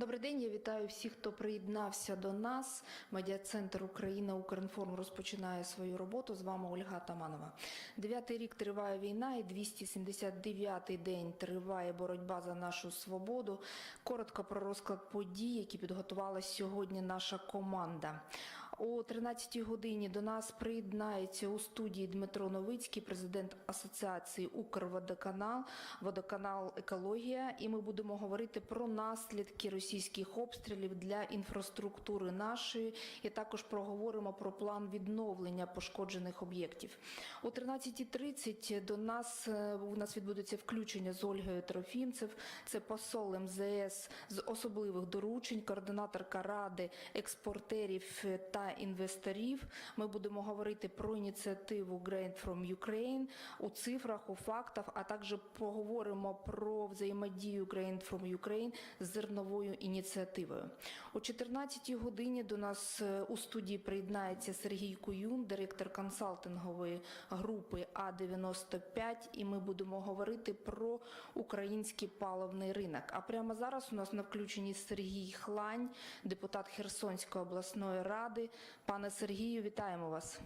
Добрий день, я вітаю всіх, хто приєднався до нас. Медіа-центр Україна Укрінформ розпочинає свою роботу. З вами Ольга Таманова. Дев'ятий рік триває війна, і 279-й день триває боротьба за нашу свободу. Коротко про розклад подій, які підготувала сьогодні наша команда. О 13-й годині до нас приєднається у студії Дмитро Новицький, президент Асоціації Укрводоканал, водоканал Екологія. І ми будемо говорити про наслідки російських обстрілів для інфраструктури нашої, і також проговоримо про план відновлення пошкоджених об'єктів. О 13.30 до нас е, у нас відбудеться включення з Ольгою Трофімцев. Це посол МЗС з особливих доручень, координаторка ради експортерів та інвесторів. Ми будемо говорити про ініціативу Grant from Ukraine у цифрах, у фактах, а також поговоримо про взаємодію Grant from Ukraine з зерновою ініціативою. О 14 годині до нас е, у студії приєднається Сергій Куюн, директор консалтингової групи А95, і ми будемо говорити про український паливний ринок. А прямо зараз у нас на включенні Сергій Хлань, депутат Херсонської обласної ради. Пане Сергію, вітаємо вас.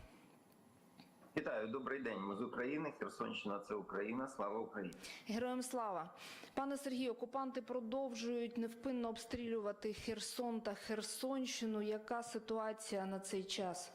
Вітаю, добрий день. Ми з України. Херсонщина це Україна. Слава Україні. Героям слава, пане Сергію, окупанти продовжують невпинно обстрілювати Херсон та Херсонщину. Яка ситуація на цей час?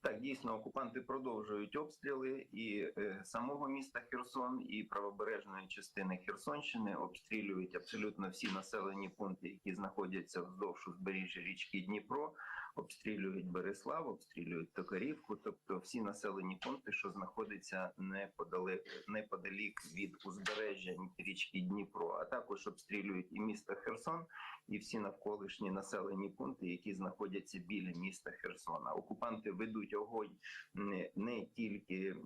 Так, дійсно, окупанти продовжують обстріли і е, самого міста Херсон, і правобережної частини Херсонщини обстрілюють абсолютно всі населені пункти, які знаходяться вздовж узбережжя річки Дніпро. Обстрілюють Береслав, обстрілюють Токарівку, тобто всі населені пункти, що знаходяться неподалек, неподалік від узбережжя річки Дніпро, а також обстрілюють і місто Херсон, і всі навколишні населені пункти, які знаходяться біля міста Херсона. Окупанти ведуть огонь не, тільки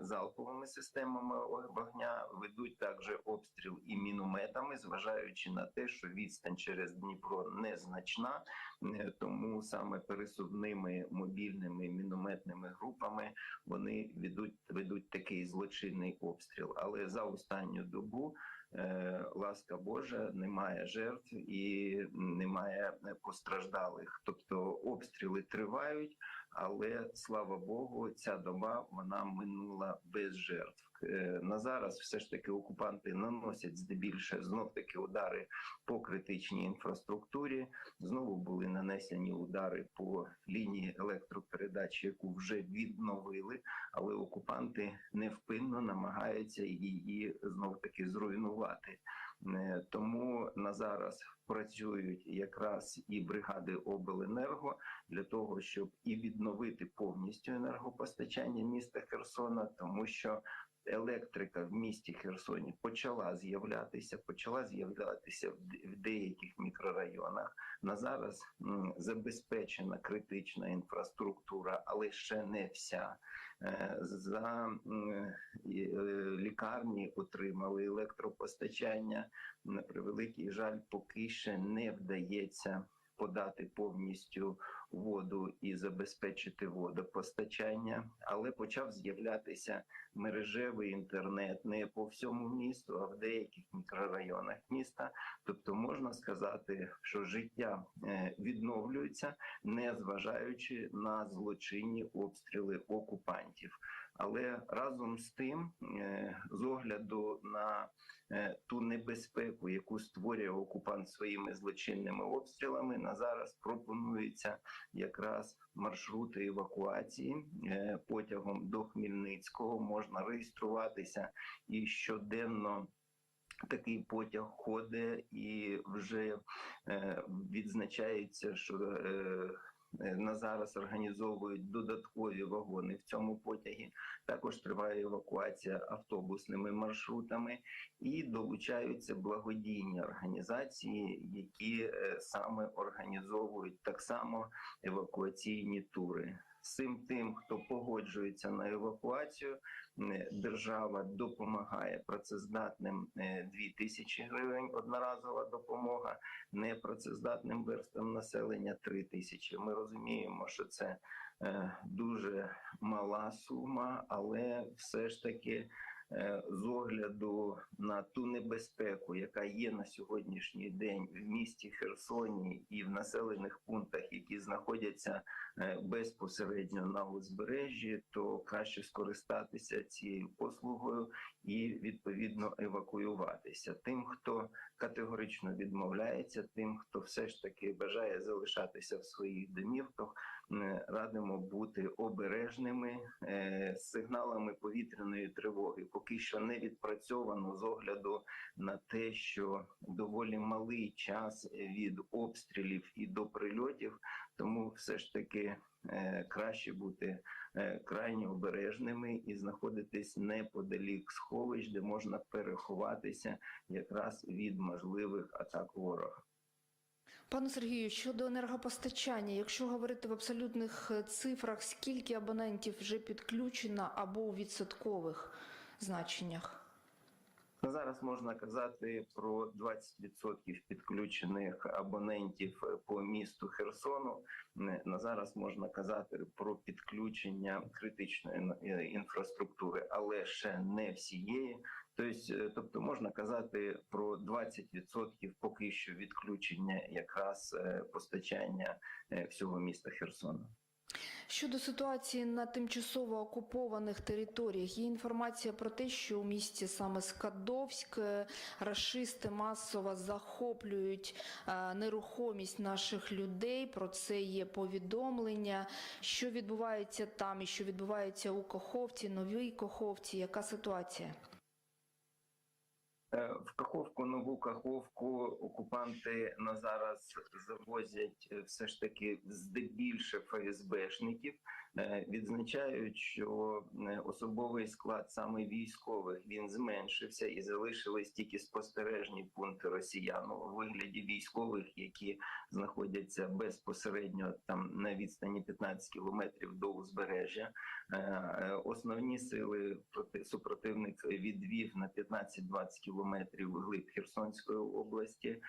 залповими системами вогня, ведуть також обстріл і мінометами, зважаючи на те, що відстань через Дніпро незначна, е, тому саме пересувними мобільними мінометними групами вони ведуть ведуть такий злочинний обстріл. Але за останню добу. Е, Ласка Божа, немає жертв і немає постраждалих. Тобто обстріли тривають, але слава Богу, ця доба вона минула без жертв. Е, На зараз все ж таки окупанти наносять здебільше знов таки удари по критичній інфраструктурі. Знову були нанесені удари по лінії електропередачі, яку вже відновили, але окупанти невпинно намагаються її знов таки зруйнувати. Е, Тому на зараз працюють якраз і бригади обленерго для того, щоб і відновити повністю енергопостачання міста Херсона, тому що електрика в місті Херсоні почала з'являтися, почала з'являтися в деяких мікрорайонах. На зараз забезпечена критична інфраструктура, але ще не вся. Е, За е, лікарні отримали електропостачання. На превеликий жаль, поки ще не вдається подати повністю воду і забезпечити водопостачання, але почав з'являтися мережевий інтернет не по всьому місту, а в деяких мікрорайонах міста. Тобто можна сказати, що життя е, відновлюється, не зважаючи на злочинні обстріли окупантів. Але разом з тим, е, з огляду на ту небезпеку, яку створює окупант своїми злочинними обстрілами, на зараз пропонується якраз маршрути евакуації Е, потягом до Хмельницького. Можна реєструватися і щоденно. Такий потяг ходить і вже е, відзначається, що е, е, на зараз організовують додаткові вагони в цьому потягі. Також триває евакуація автобусними маршрутами і долучаються благодійні організації, які е, саме організовують так само евакуаційні тури. Всім тим, хто погоджується на евакуацію, е, держава допомагає працездатним е, 2 тисячі гривень одноразова допомога, непрацездатним верстам населення 3 тисячі. Ми розуміємо, що це е, дуже мала сума, але все ж таки е, з огляду на ту небезпеку, яка є на сьогоднішній день в місті Херсоні і в населених пунктах, які знаходяться е, безпосередньо на узбережжі, то краще скористатися цією послугою і відповідно евакуюватися. Тим, хто категорично відмовляється, тим, хто все ж таки бажає залишатися в своїх домівках, е, радимо бути обережними е, сигналами повітряної тривоги. Поки що не відпрацьовано з огляду на те, що доволі малий час від обстрілів і до прильотів, тому все ж таки е, краще бути е, крайні обережними і знаходитись неподалік сховищ, де можна переховатися якраз від можливих атак ворога. Пане Сергію, щодо енергопостачання, якщо говорити в абсолютних е, цифрах, скільки абонентів вже підключено або у відсоткових значеннях? На зараз можна казати про 20% підключених абонентів е, по місту Херсону. На зараз можна казати про підключення критичної е, інфраструктури, але ще не всієї. Тобто, тобто можна казати про 20% поки що відключення якраз е, постачання е, всього міста Херсона. Щодо ситуації на тимчасово окупованих територіях, є інформація про те, що у місті саме Скадовськ е, рашисти масово захоплюють нерухомість наших людей. Про це є повідомлення. Що відбувається там і що відбувається у Каховці, Новій Каховці? Яка ситуація? Е, В Каховку, нову Каховку окупанти на зараз завозять е, все ж таки здебільше ФСБшників. Е, Відзначають, що е, особовий склад саме військових він зменшився і залишились тільки спостережні пункти росіян у вигляді військових, які знаходяться безпосередньо там на відстані 15 кілометрів до узбережжя. Е, Основні сили проти супротивник відвів на 15-20 кілометрів вглиб Херсонської області,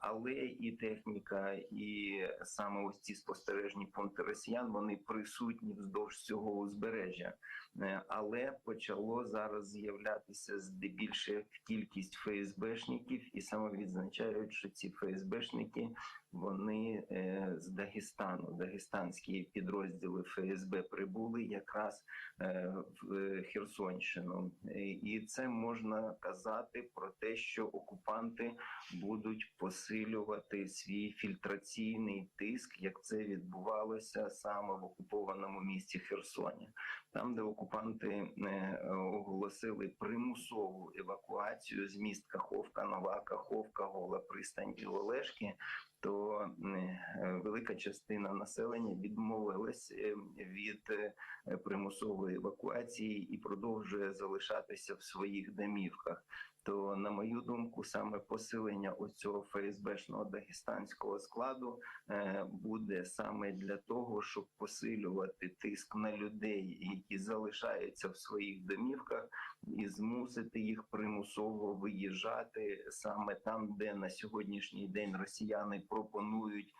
але і техніка, і саме ось ці спостережні пункти росіян вони присутні вздовж цього узбережжя. Е, Але почало зараз з'являтися здебільше кількість ФСБшників, і саме відзначають, що ці ФСБшники вони е, з Дагестану, дагестанські підрозділи ФСБ прибули якраз е, в Херсонщину, і це можна казати про те, що окупанти будуть посилювати свій фільтраційний тиск, як це відбувалося саме в окупованому місті Херсоні, там, де окупанти е, оголосили примусову евакуацію з міст Каховка, Нова Каховка, Гола Пристань і Олешки то е, велика частина населення відмовилась е, від е, примусової евакуації і продовжує залишатися в своїх домівках. То, на мою думку, саме посилення оцього ФСБшного дагестанського складу буде саме для того, щоб посилювати тиск на людей, які залишаються в своїх домівках, і змусити їх примусово виїжджати саме там, де на сьогоднішній день росіяни пропонують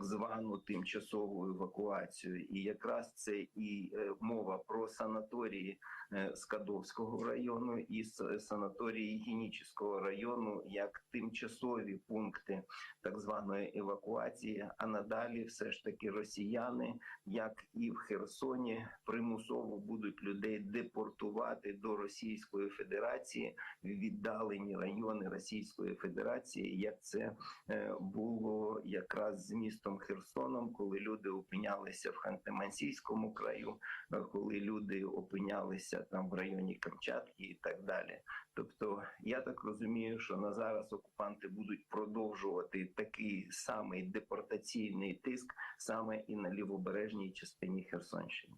так звану тимчасову евакуацію. І якраз це і е, мова про санаторії е, Скадовського району і санаторії Генічеського району як тимчасові пункти так званої евакуації. А надалі все ж таки росіяни, як і в Херсоні, примусово будуть людей депортувати до Російської Федерації в віддалені райони Російської Федерації, як це е, було якраз з містом Херсоном, коли люди опинялися в Ханты-Мансійському краю, е, коли люди опинялися там в районі Камчатки і так далі. Тобто, я так розумію, що на зараз окупанти будуть продовжувати такий самий депортаційний тиск саме і на лівобережній частині Херсонщини.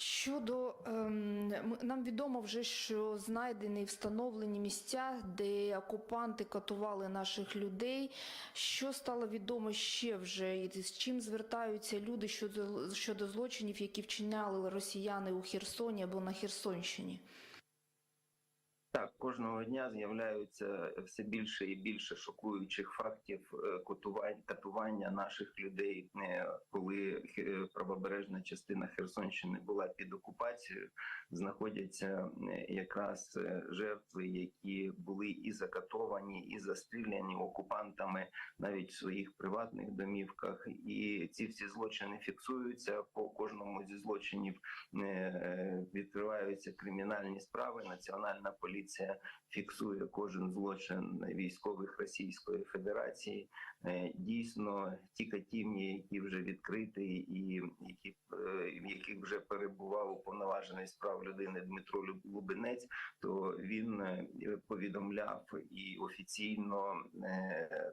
Щодо ем, нам відомо вже, що знайдені встановлені місця, де окупанти катували наших людей. Що стало відомо ще вже, і з чим звертаються люди щодо щодо злочинів, які вчиняли росіяни у Херсоні або на Херсонщині? Так, кожного дня з'являються все більше і більше шокуючих фактів е, катувань, катування наших людей, е, коли е, правобережна частина Херсонщини була під окупацією. Знаходяться якраз жертви, які були і закатовані, і застріляні окупантами навіть в своїх приватних домівках. І ці всі злочини фіксуються по кожному зі злочинів. Відкриваються кримінальні справи. Національна поліція фіксує кожен злочин військових Російської Федерації. Е, Дійсно, ті катівні, які вже відкриті, і які е, в яких вже перебував уповноважений з прав людини Дмитро Лубенець, то він е, повідомляв і офіційно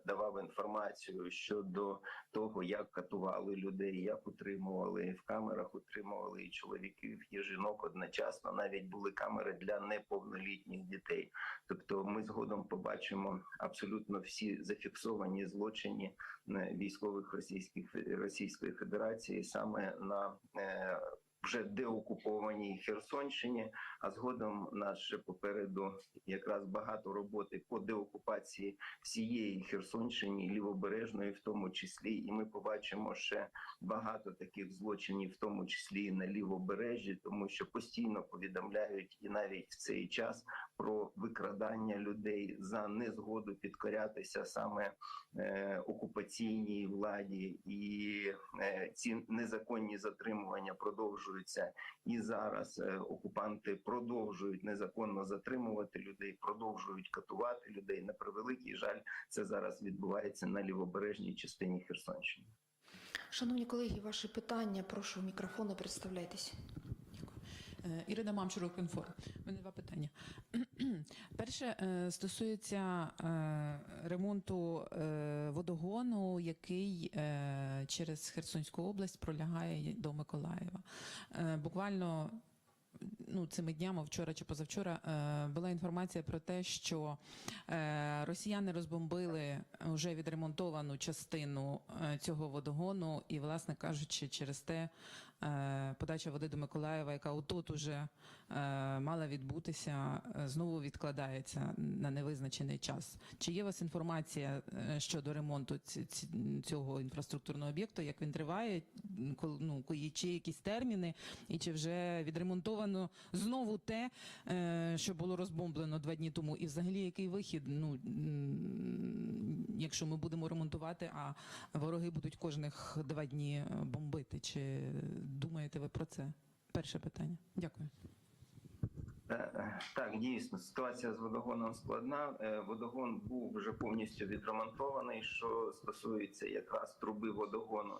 давав інформацію щодо того, як катували людей, як утримували в камерах, утримували і чоловіків, і жінок одночасно. Навіть були камери для неповнолітніх дітей. Тобто, ми згодом побачимо абсолютно всі зафіксовані злочини е, військових російських Російської Федерації саме на е, вже деокупованій Херсонщині. А згодом нас ще попереду якраз багато роботи по деокупації всієї Херсонщини, лівобережної, в тому числі, і ми побачимо ще багато таких злочинів, в тому числі і на лівобережжі, тому що постійно повідомляють і навіть в цей час про викрадання людей за незгоду підкорятися саме е, окупаційній владі, і е, ці незаконні затримування продовжуються і зараз. Е, окупанти продовжують незаконно затримувати людей, продовжують катувати людей. На превеликий жаль, це зараз відбувається на лівобережній частині Херсонщини. Шановні колеги, ваші питання, прошу мікрофон і представляйтесь. Е, Ірина Мамчур, Укрінформ. У мене два питання. Перше е, стосується е, ремонту водогону, який через Херсонську область пролягає до Миколаєва. Буквально ну, цими днями, вчора чи позавчора, була інформація про те, що росіяни розбомбили вже відремонтовану частину цього водогону, і, власне кажучи, через те подача води до Миколаєва, яка отут уже е, мала відбутися, е, знову відкладається на невизначений час. Чи є у вас інформація е, щодо ремонту цього інфраструктурного об'єкту, як він триває, ну, чи якісь терміни, і чи вже відремонтовано знову те, е, що було розбомблено два дні тому, і взагалі який вихід? Ну якщо ми будемо ремонтувати, а вороги будуть кожних два дні е, бомбити. Чи думаєте ви про це? Перше питання. Дякую. Е, Так, дійсно, ситуація з водогоном складна. Е, Водогон був вже повністю відремонтований, що стосується якраз труби водогону.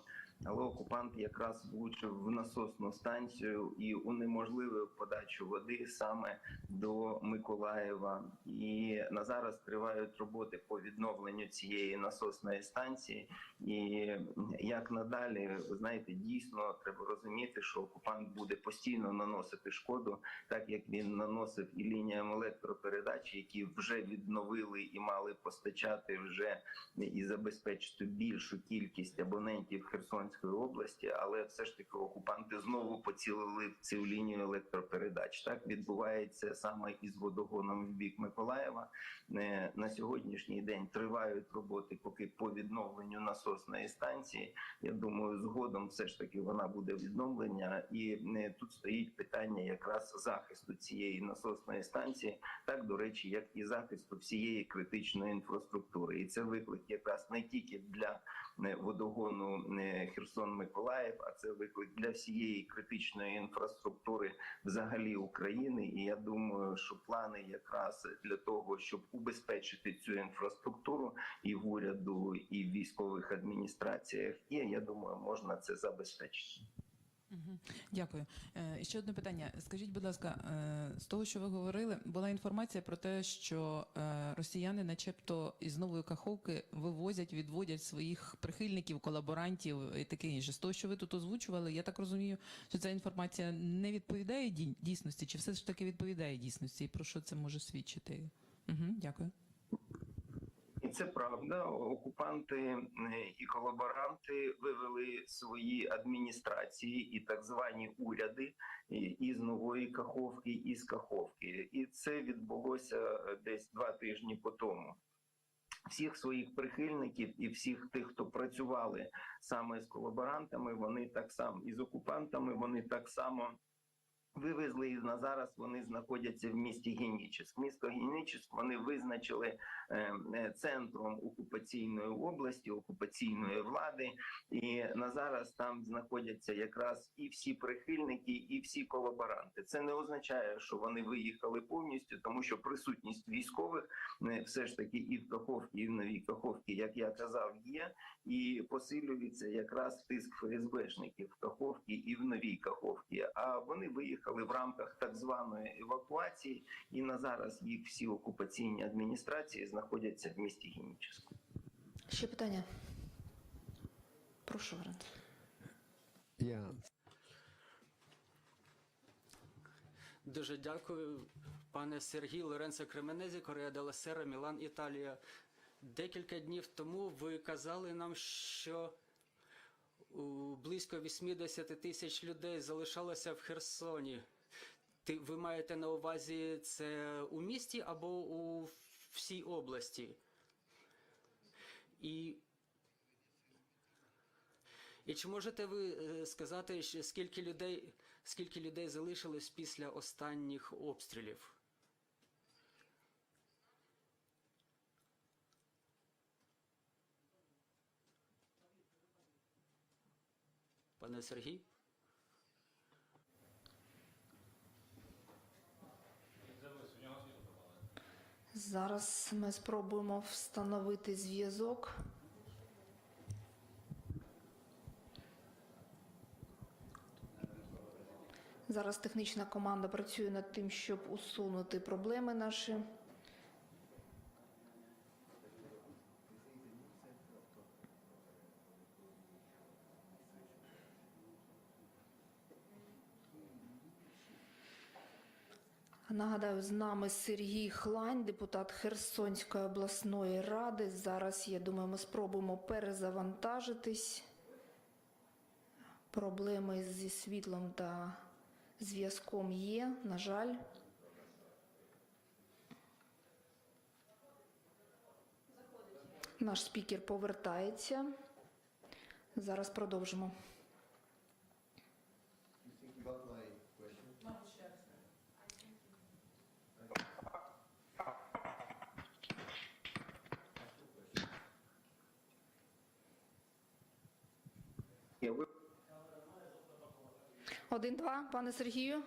Але окупант якраз влучив в насосну станцію і унеможливив подачу води саме до Миколаєва. І на зараз тривають роботи по відновленню цієї насосної станції. І як надалі, ви знаєте, дійсно треба розуміти, що окупант буде постійно наносити шкоду так як він наносив і лініям електропередач, які вже відновили і мали постачати вже і забезпечити більшу кількість абонентів Херсонської області, але все ж таки окупанти знову поцілили в цю лінію електропередач. Так відбувається саме із водогоном в бік Миколаєва. Е, На сьогоднішній день тривають роботи поки по відновленню насосної станції. Я думаю, згодом все ж таки вона буде відновлення, і е, тут стоїть питання якраз захисту цієї насосної станції, так до речі, як і захисту всієї критичної інфраструктури. І це виклик якраз не тільки для водогону е, Херсон-Миколаїв, а це виклик для всієї критичної інфраструктури взагалі України. І я думаю, що плани якраз для того, щоб убезпечити цю інфраструктуру і в уряду, і в військових адміністраціях є. Я думаю, можна це забезпечити. Дякую. Е, Ще одне питання. Скажіть, будь ласка, е, з того, що ви говорили, була інформація про те, що е, росіяни, начебто, із нової каховки вивозять, відводять своїх прихильників, колаборантів і таке інше. З того, що ви тут озвучували, я так розумію, що ця інформація не відповідає дій- дійсності, чи все ж таки відповідає дійсності, і про що це може свідчити? Угу, дякую. Це правда. Окупанти і колаборанти вивели свої адміністрації і так звані уряди із нової Каховки, і з Каховки. І це відбулося е, десь два тижні по тому. Всіх своїх прихильників і всіх тих, хто працювали саме з колаборантами, вони так само і з окупантами, вони так само вивезли і на зараз вони знаходяться в місті Генічеськ. Місто Генічеськ вони визначили е, е, центром окупаційної області, окупаційної влади. І на зараз там знаходяться якраз і всі прихильники, і всі колаборанти. Це не означає, що вони виїхали повністю, тому що присутність військових е, все ж таки і в Каховці, і в Новій Каховці, як я казав, є і посилюється якраз тиск ФСБшників в Каховці і в Новій Каховці. А вони виїхали в рамках так званої евакуації, і на зараз їх всі окупаційні адміністрації знаходяться в місті Генічеську. Ще питання? Прошу, Валентин. Я Дуже дякую, пане Сергій Лоренцо Кременезі, Корея Дела Сера, Мілан, Італія. Декілька днів тому ви казали нам, що близько 80 тисяч людей залишалося в Херсоні. Ти, ви маєте на увазі це у місті або у всій області? І і чи можете ви е, сказати, скільки людей, скільки людей залишилось після останніх обстрілів? Пане Сергій? Зараз ми спробуємо встановити зв'язок. Зараз технічна команда працює над тим, щоб усунути проблеми наші. Нагадаю, з нами Сергій Хлань, депутат Херсонської обласної ради. Зараз, я думаю, ми спробуємо перезавантажитись. Проблеми зі світлом та зв'язком є, на жаль. Наш спікер повертається. Зараз продовжимо. 1-2, пане Сергію.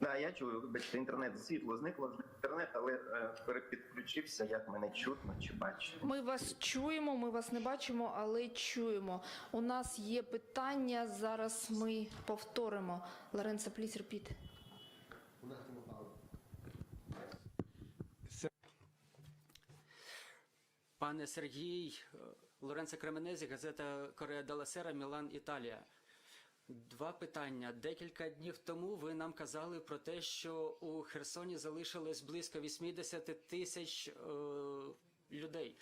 Да, я чую, вибачте, інтернет світло зникло з інтернет, але е, перепідключився. Як мене чутно чи бачимо. Ми вас чуємо, ми вас не бачимо, але чуємо. У нас є питання. Зараз ми повторимо. Ларенса, please repeat. Пане Сергій, Лоренцо Кременезі, газета Корея Дела Сера, Мілан, Італія. Два питання. Декілька днів тому ви нам казали про те, що у Херсоні залишилось близько 80 тисяч е, людей.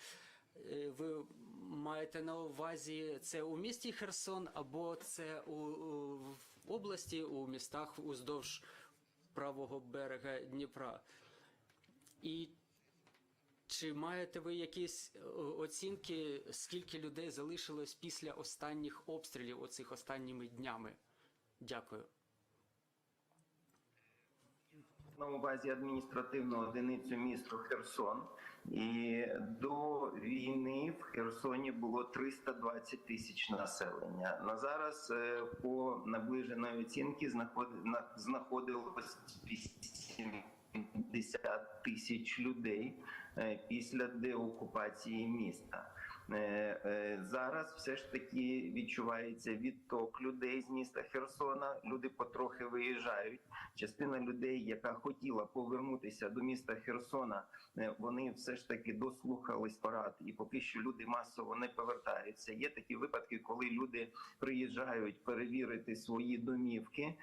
Е, Ви маєте на увазі це у місті Херсон або це у, у в області, у містах уздовж правого берега Дніпра? І чи маєте ви якісь е, оцінки, скільки людей залишилось після останніх обстрілів, оцих останніми днями? Дякую. на увазі адміністративну одиницю місту Херсон. І до війни в Херсоні було 320 тисяч населення. На зараз е, по наближеної оцінки знаход- знаходилось 80 тисяч людей після деокупації міста. Е, е, Зараз все ж таки відчувається відток людей з міста Херсона. Люди потрохи виїжджають. Частина людей, яка хотіла повернутися до міста Херсона, е, вони все ж таки дослухались парад, і поки що люди масово не повертаються. Є такі випадки, коли люди приїжджають перевірити свої домівки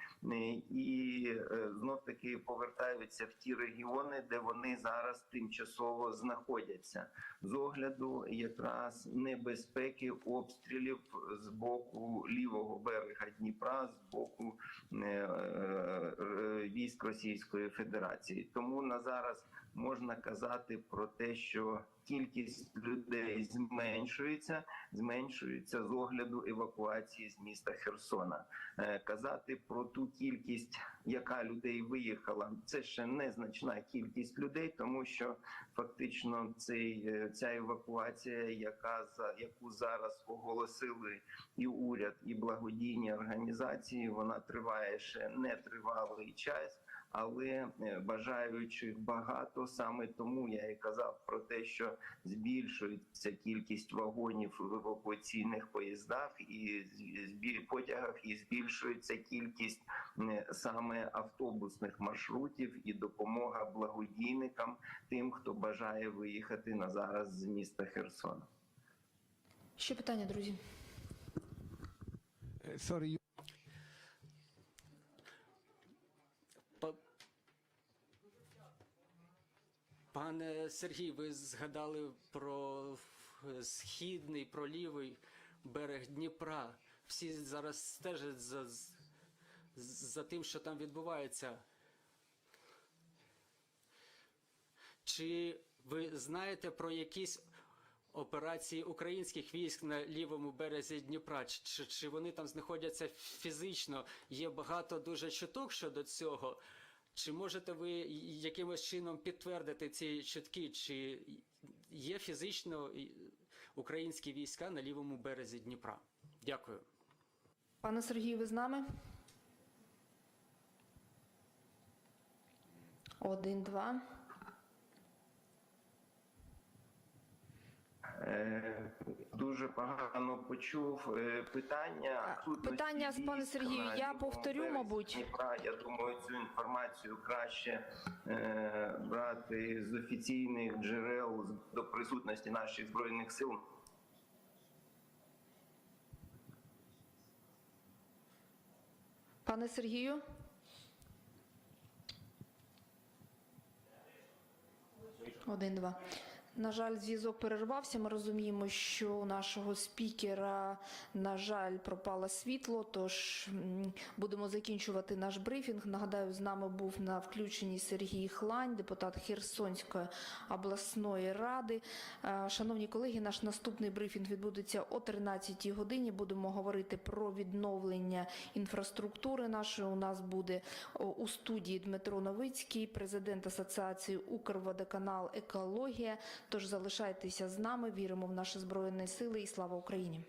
і знов таки повертаються в ті регіони, де вони зараз тимчасово знаходяться, з огляду якраз небезпеки обстрілів з боку лівого берега Дніпра, з боку е, е, військ Російської Федерації. Тому на зараз можна казати про те, що кількість людей зменшується, зменшується з огляду евакуації з міста Херсона. Е, Казати про ту кількість, яка людей виїхала, це ще незначна кількість людей, тому що фактично цей е, ця евакуація, яка за яку зараз оголосили і уряд, і благодійні організації, вона триває ще не тривалий час. Але е, бажаючих багато саме тому я і казав про те, що збільшується кількість вагонів в евакуаційних поїздах і потягах, і збільшується кількість е, саме автобусних маршрутів і допомога благодійникам тим, хто бажає виїхати на зараз з міста Херсона. Ще питання, друзі. uh, sorry, Пане Сергій, ви згадали про східний, про лівий берег Дніпра. Всі зараз стежать за, за тим, що там відбувається. Чи ви знаєте про якісь операції українських військ на лівому березі Дніпра? Чи, чи вони там знаходяться фізично? Є багато дуже чуток щодо цього. Чи можете ви якимось чином підтвердити ці чутки? Чи є фізично українські війська на лівому березі Дніпра? Дякую. Пане Сергію, ви з нами? Один, два. Дуже погано почув е, питання. Питання, військ пане Сергію, я повторю, мабуть. Дніпра. Я думаю, цю інформацію краще е, брати з офіційних джерел до присутності наших збройних сил. Пане Сергію? Один, два. На жаль, зв'язок перервався. Ми розуміємо, що у нашого спікера, на жаль, пропало світло. Тож будемо закінчувати наш брифінг. Нагадаю, з нами був на включенні Сергій Хлань, депутат Херсонської обласної ради. Е, Шановні колеги, наш наступний брифінг відбудеться о 13 годині. Будемо говорити про відновлення інфраструктури нашої. У нас буде у студії Дмитро Новицький, президент Асоціації Укрводоканал Екологія. Тож залишайтеся з нами. Віримо в наші збройні сили і слава Україні.